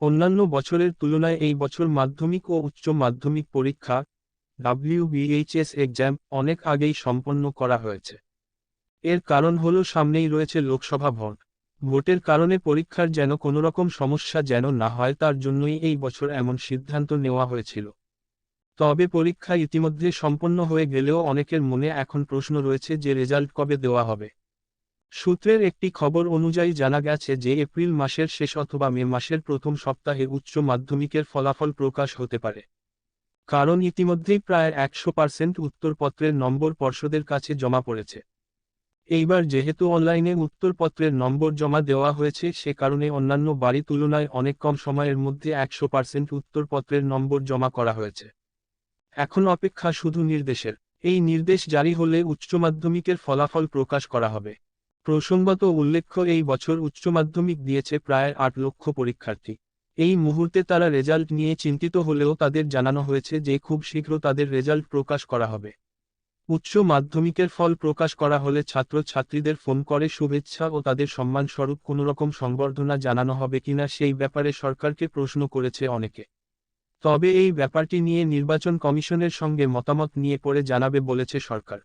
অন্যান্য বছরের তুলনায় এই বছর মাধ্যমিক ও উচ্চ মাধ্যমিক পরীক্ষা ডাব্লিউবিএইচএস এক্সাম অনেক আগেই সম্পন্ন করা হয়েছে। এর কারণ হল সামনেই রয়েছে লোকসভা ভোট। ভোটের কারণে পরীক্ষার যেন কোনোরকম সমস্যা যেন না হয়, তার জন্যই এই বছর এমন সিদ্ধান্ত নেওয়া হয়েছিল। তবে পরীক্ষা ইতিমধ্যে সম্পন্ন হয়ে গেলেও অনেকের মনে এখন প্রশ্ন রয়েছে যে রেজাল্ট কবে দেওয়া হবে। সূত্রের একটি খবর অনুযায়ী জানা গেছে যে এপ্রিল মাসের শেষ অথবা মে মাসের প্রথম সপ্তাহে উচ্চ মাধ্যমিকের ফলাফল প্রকাশ হতে পারে। কারণ ইতিমধ্যেই প্রায় একশো পার্সেন্ট উত্তরপত্রের নম্বর পর্ষদের কাছে জমা পড়েছে। এইবার যেহেতু অনলাইনে উত্তরপত্রের নম্বর জমা দেওয়া হয়েছে, সে কারণে অন্যান্য বাড়ি তুলনায় অনেক কম সময়ের মধ্যে একশো পার্সেন্ট উত্তরপত্রের নম্বর জমা করা হয়েছে। এখন অপেক্ষা শুধু নির্দেশের। এই নির্দেশ জারি হলে উচ্চ মাধ্যমিকের ফলাফল প্রকাশ করা হবে। প্রসঙ্গত উল্লেখ্য, এই বছর উচ্চ মাধ্যমিক দিয়েছে প্রায় আট লক্ষ পরীক্ষার্থী। এই মুহূর্তে তারা রেজাল্ট নিয়ে চিন্তিত হলেও তাদের জানানো হয়েছে যে খুব শীঘ্র তাদের রেজাল্ট প্রকাশ করা হবে। উচ্চ মাধ্যমিকের ফল প্রকাশ করা হলে ছাত্র ছাত্রীদের ফোন করে শুভেচ্ছা ও তাদের সম্মানস্বরূপ কোনোরকম সংবর্ধনা জানানো হবে কিনা সেই ব্যাপারে সরকারকে প্রশ্ন করেছে অনেকে। তবে এই ব্যাপারটি নিয়ে নির্বাচন কমিশনের সঙ্গে মতামত নিয়ে পরে জানাবে বলেছে সরকার।